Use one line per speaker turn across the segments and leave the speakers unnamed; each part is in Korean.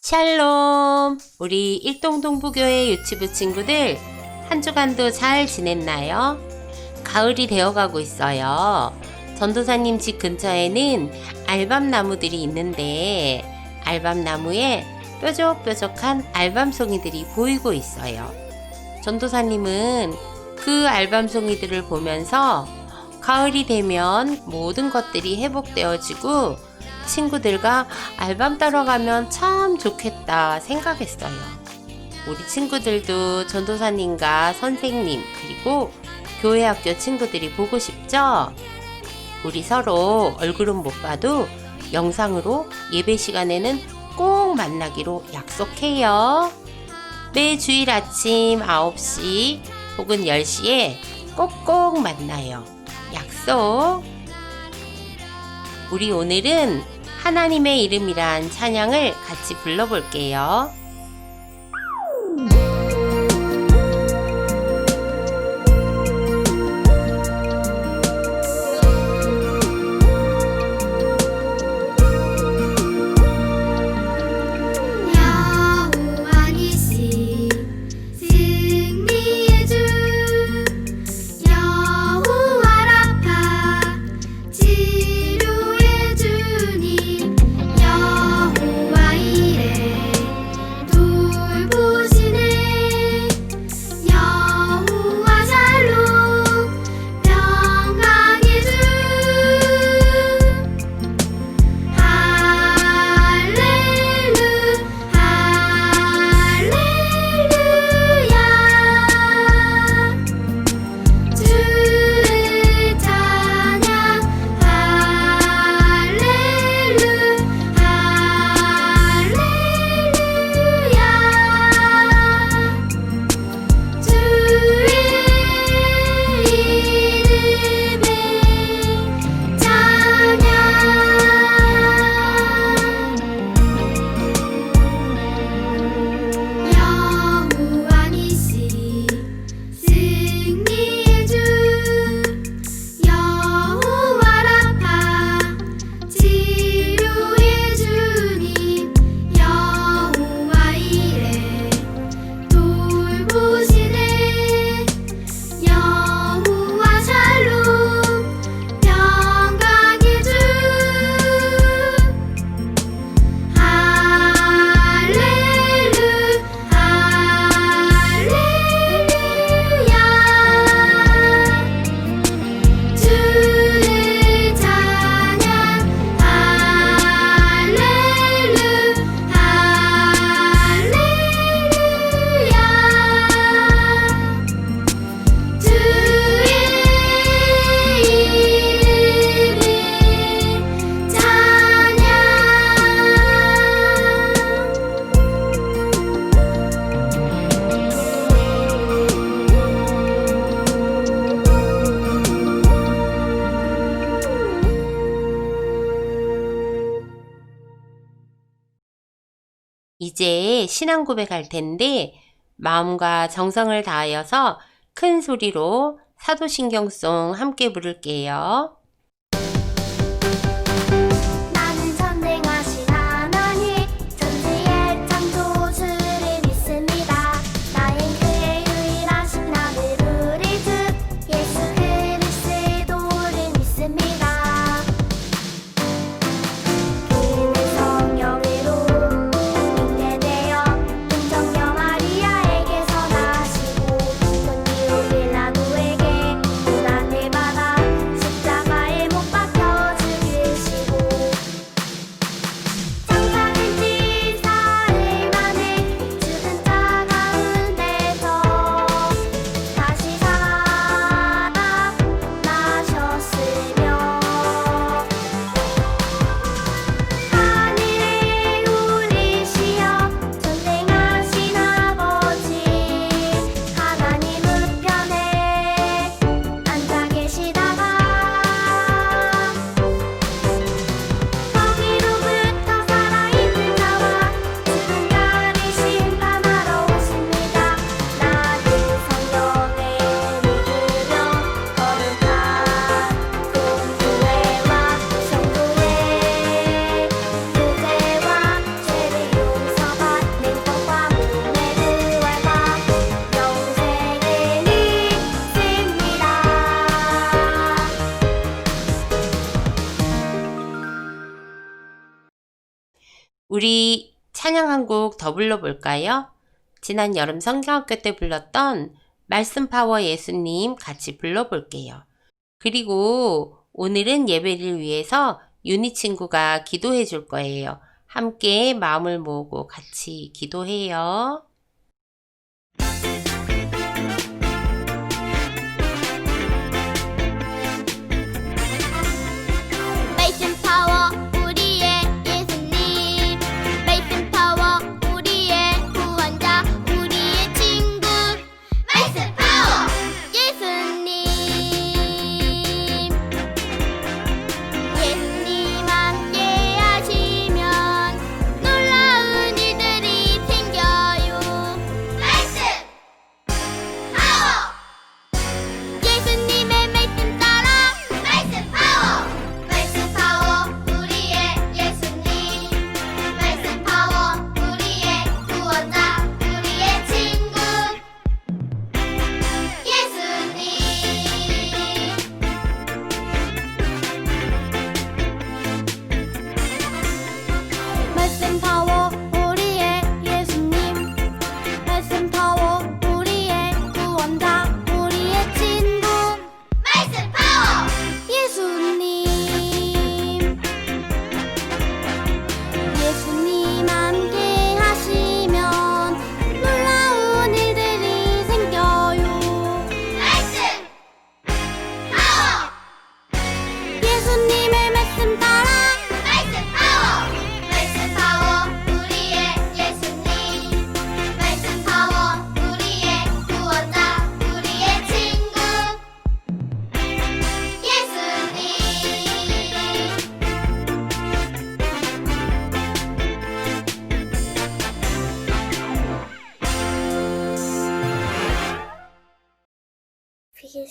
샬롬! 우리 일동동부교회 유치부 친구들 한 주간도 잘 지냈나요? 가을이 되어가고 있어요. 전도사님 집 근처에는 알밤나무들이 있는데 알밤나무에 뾰족뾰족한 알밤송이들이 보이고 있어요. 전도사님은 그 알밤송이들을 보면서 가을이 되면 모든 것들이 회복되어지고 친구들과 알밤 따러 가면 참 좋겠다 생각했어요. 우리 친구들도 전도사님과 선생님 그리고 교회 학교 친구들이 보고 싶죠? 우리 서로 얼굴은 못 봐도 영상으로 예배 시간에는 꼭 만나기로 약속해요. 매 주일 아침 9시 혹은 10시에 꼭꼭 만나요. 약속! 우리 오늘은 하나님의 이름이란 찬양을 같이 불러볼게요. 신앙 고백할 텐데 마음과 정성을 다하여서 큰 소리로 사도신경송 함께 부를게요. 더 불러볼까요? 지난 여름 성경학교 때 불렀던 말씀 파워 예수님 같이 불러볼게요. 그리고 오늘은 예배를 위해서 윤희 친구가 기도해 줄 거예요. 함께 마음을 모으고 같이 기도해요.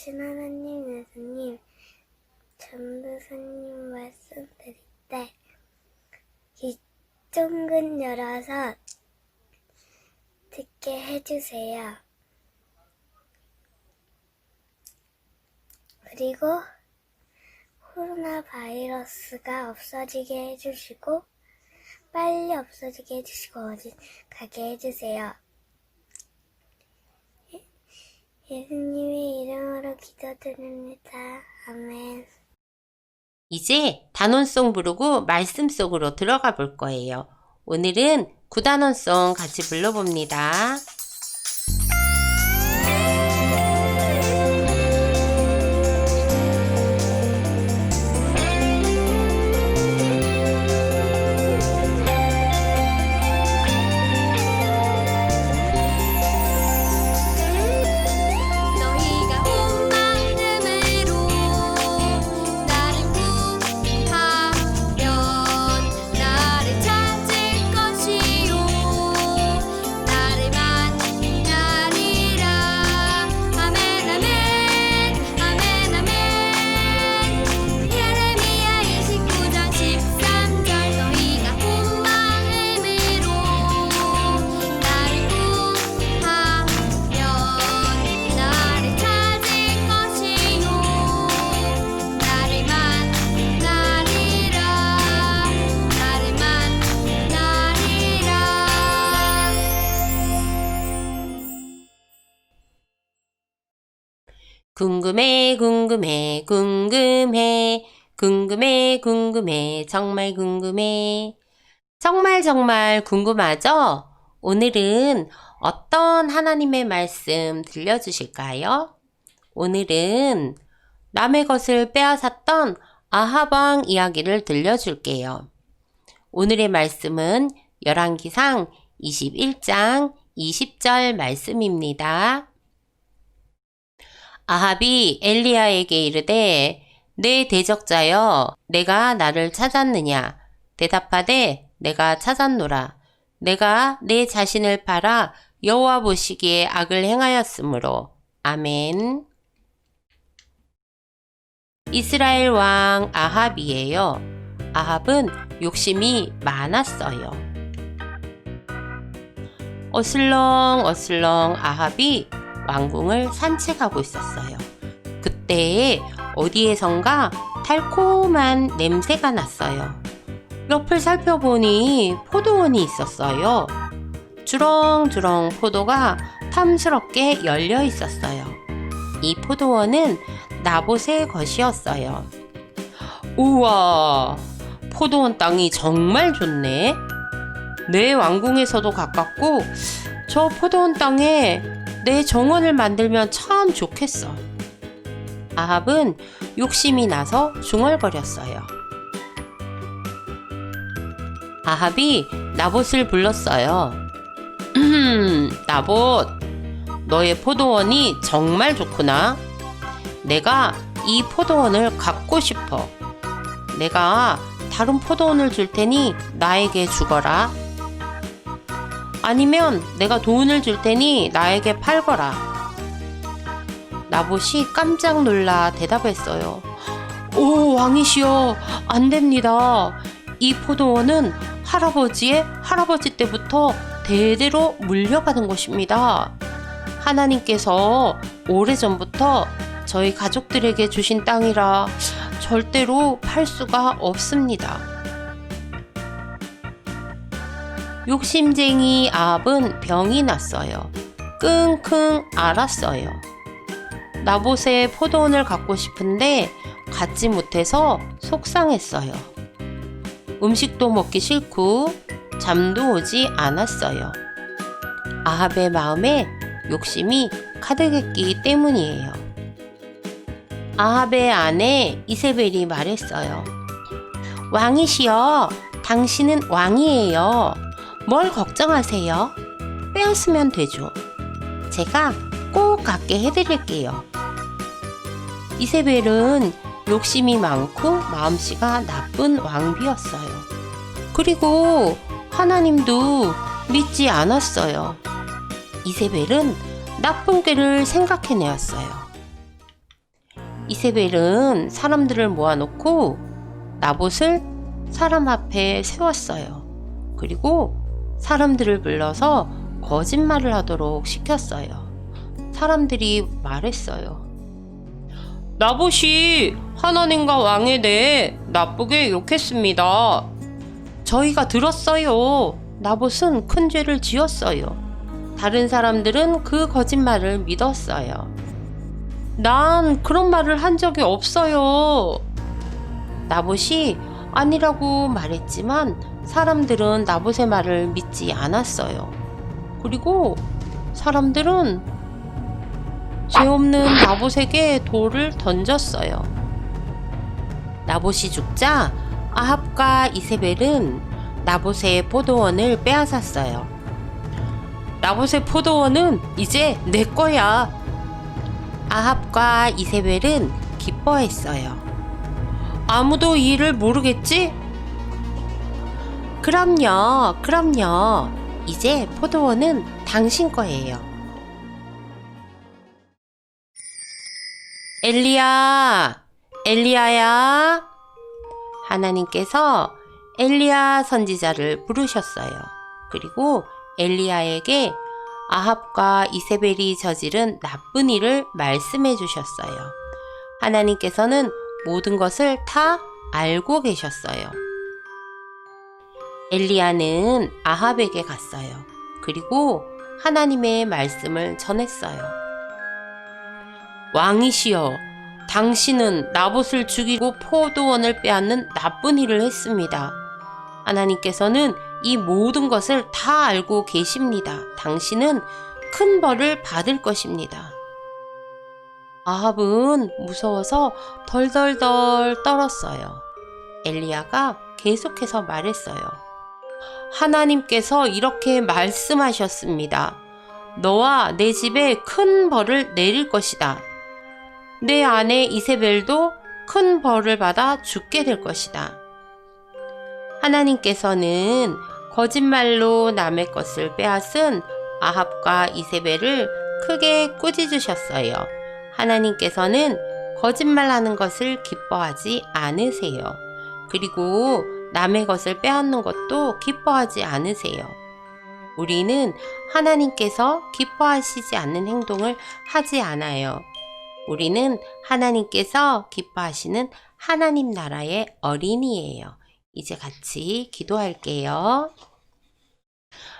비계신 하나님 예수님 전도사님 말씀 드릴 때 이쪽은 열어서 듣게 해주세요. 그리고 코로나 바이러스가 없어지게 해주시고 빨리 없어지게 해주시고 어디 가게 해주세요. 예- 예수님의 이름으로 기도드립니다. 아멘.
이제 단원송 부르고 말씀 속으로 들어가 볼 거예요. 오늘은 구단원송 같이 불러봅니다. 궁금해, 궁금해, 궁금해, 궁금해, 궁금해, 정말 궁금해. 정말 정말 궁금하죠? 오늘은 어떤 하나님의 말씀 들려주실까요? 오늘은 남의 것을 빼앗았던 아하방 이야기를 들려줄게요. 오늘의 말씀은 열왕기상 21장 20절 말씀입니다. 아합이 엘리야에게 이르되 내 대적자여 내가 나를 찾았느냐 대답하되 내가 찾았노라 내가 내 자신을 팔아 여호와 보시기에 악을 행하였으므로 아멘 이스라엘 왕 아합이에요. 아합은 욕심이 많았어요. 어슬렁 어슬렁 아합이 왕궁을 산책하고 있었어요. 그때 어디에선가 달콤한 냄새가 났어요.
옆을 살펴보니 포도원이 있었어요. 주렁주렁 포도가 탐스럽게 열려 있었어요. 이 포도원은 나봇의 것이었어요. 우와, 포도원 땅이 정말 좋네. 내 왕궁에서도 가깝고 저 포도원 땅에 내 정원을 만들면 참 좋겠어. 아합은 욕심이 나서 중얼거렸어요. 아합이 나봇을 불렀어요. 음, 나봇, 너의 포도원이 정말 좋구나. 내가 이 포도원을 갖고 싶어. 내가 다른 포도원을 줄 테니 나에게 주거라. 아니면 내가 돈을 줄 테니 나에게 팔거라. 나봇이 깜짝 놀라 대답했어요. 오, 왕이시여, 안 됩니다. 이 포도원은 할아버지의 할아버지 때부터 대대로 물려받은 것입니다. 하나님께서 오래전부터 저희 가족들에게 주신 땅이라 절대로 팔 수가 없습니다. 욕심쟁이 아합은 병이 났어요. 끙끙 앓았어요. 나봇의 포도원을 갖고 싶은데 갖지 못해서 속상했어요. 음식도 먹기 싫고 잠도 오지 않았어요. 아합의 마음에 욕심이 가득했기 때문이에요. 아합의 아내 이세벨이 말했어요. 왕이시여, 당신은 왕이에요. 뭘 걱정하세요? 빼앗으면 되죠. 제가 꼭 갖게 해드릴게요. 이세벨은 욕심이 많고 마음씨가 나쁜 왕비였어요. 그리고 하나님도 믿지 않았어요. 이세벨은 나쁜 꾀를 생각해내었어요. 이세벨은 사람들을 모아놓고 나봇을 사람 앞에 세웠어요. 그리고 사람들을 불러서 거짓말을 하도록 시켰어요. 사람들이 말했어요. 나봇이 하나님과 왕에 대해 나쁘게 욕했습니다. 저희가 들었어요. 나봇은 큰 죄를 지었어요. 다른 사람들은 그 거짓말을 믿었어요. 난 그런 말을 한 적이 없어요. 나봇이 아니라고 말했지만 사람들은 나봇의 말을 믿지 않았어요. 그리고 사람들은 죄 없는 나봇에게 돌을 던졌어요. 나봇이 죽자 아합과 이세벨은 나봇의 포도원을 빼앗았어요. 나봇의 포도원은 이제 내 거야. 아합과 이세벨은 기뻐했어요. 아무도 이 일을 모르겠지? 그럼요, 그럼요. 이제 포도원은 당신 거예요. 엘리야, 엘리야야. 하나님께서 엘리야 선지자를 부르셨어요. 그리고 엘리야에게 아합과 이세벨이 저지른 나쁜 일을 말씀해 주셨어요. 하나님께서는 모든 것을 다 알고 계셨어요. 엘리야는 아합에게 갔어요. 그리고 하나님의 말씀을 전했어요. 왕이시여, 당신은 나봇을 죽이고 포도원을 빼앗는 나쁜 일을 했습니다. 하나님께서는 이 모든 것을 다 알고 계십니다. 당신은 큰 벌을 받을 것입니다. 아합은 무서워서 덜덜덜 떨었어요. 엘리야가 계속해서 말했어요. 하나님께서 이렇게 말씀하셨습니다. 너와 내 집에 큰 벌을 내릴 것이다. 내 아내 이세벨도 큰 벌을 받아 죽게 될 것이다. 하나님께서는 거짓말로 남의 것을 빼앗은 아합과 이세벨을 크게 꾸짖으셨어요. 하나님께서는 거짓말하는 것을 기뻐하지 않으세요. 그리고 남의 것을 빼앗는 것도 기뻐하지 않으세요. 우리는 하나님께서 기뻐하시지 않는 행동을 하지 않아요. 우리는 하나님께서 기뻐하시는 하나님 나라의 어린이예요. 이제 같이 기도할게요.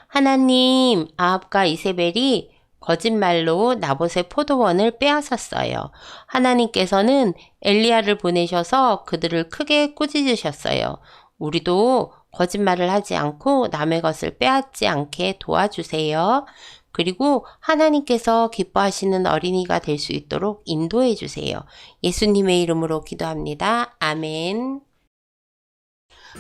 하나님, 아합과 이세벨이 거짓말로 나봇의 포도원을 빼앗았어요. 하나님께서는 엘리야를 보내셔서 그들을 크게 꾸짖으셨어요. 우리도 거짓말을 하지 않고 남의 것을 빼앗지 않게 도와주세요. 그리고 하나님께서 기뻐하시는 어린이가 될 수 있도록 인도해 주세요. 예수님의 이름으로 기도합니다. 아멘.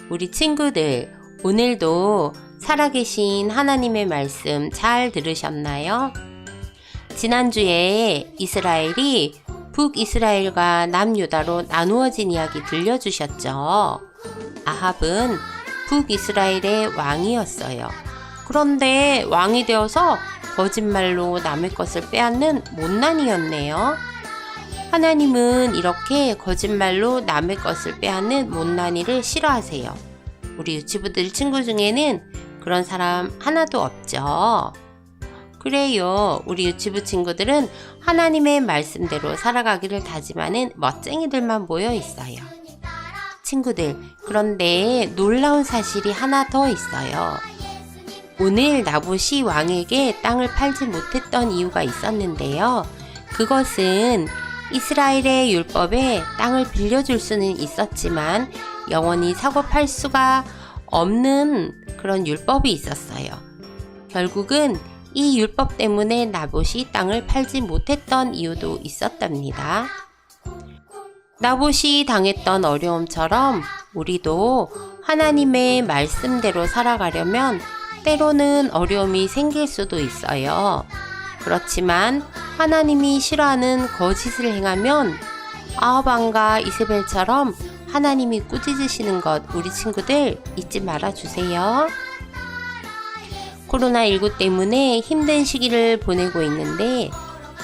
우리 친구들, 오늘도 살아계신 하나님의 말씀 잘 들으셨나요? 지난주에 이스라엘이 북이스라엘과 남유다로 나누어진 이야기 들려주셨죠. 아합은 북이스라엘의 왕이었어요. 그런데 왕이 되어서 거짓말로 남의 것을 빼앗는 못난이였네요. 하나님은 이렇게 거짓말로 남의 것을 빼앗는 못난이를 싫어하세요. 우리 유치부들 친구 중에는 그런 사람 하나도 없죠. 그래요. 우리 유치부 친구들은 하나님의 말씀대로 살아가기를 다짐하는 멋쟁이들만 모여 있어요. 친구들, 그런데 놀라운 사실이 하나 더 있어요. 오늘 나봇이 왕에게 땅을 팔지 못했던 이유가 있었는데요. 그것은 이스라엘의 율법에 땅을 빌려줄 수는 있었지만 영원히 사고 팔 수가 없는 그런 율법이 있었어요. 결국은 이 율법 때문에 나봇이 땅을 팔지 못했던 이유도 있었답니다. 나봇이 당했던 어려움처럼 우리도 하나님의 말씀대로 살아가려면 때로는 어려움이 생길 수도 있어요. 그렇지만 하나님이 싫어하는 거짓을 행하면 아합왕과 이세벨처럼 하나님이 꾸짖으시는 것 우리 친구들 잊지 말아 주세요. 코로나19 때문에 힘든 시기를 보내고 있는데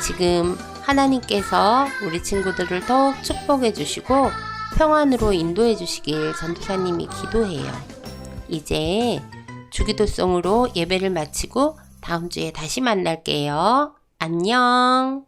지금 하나님께서 우리 친구들을 더욱 축복해 주시고 평안으로 인도해 주시길 전도사님이 기도해요. 이제 주기도송으로 예배를 마치고 다음 주에 다시 만날게요. 안녕.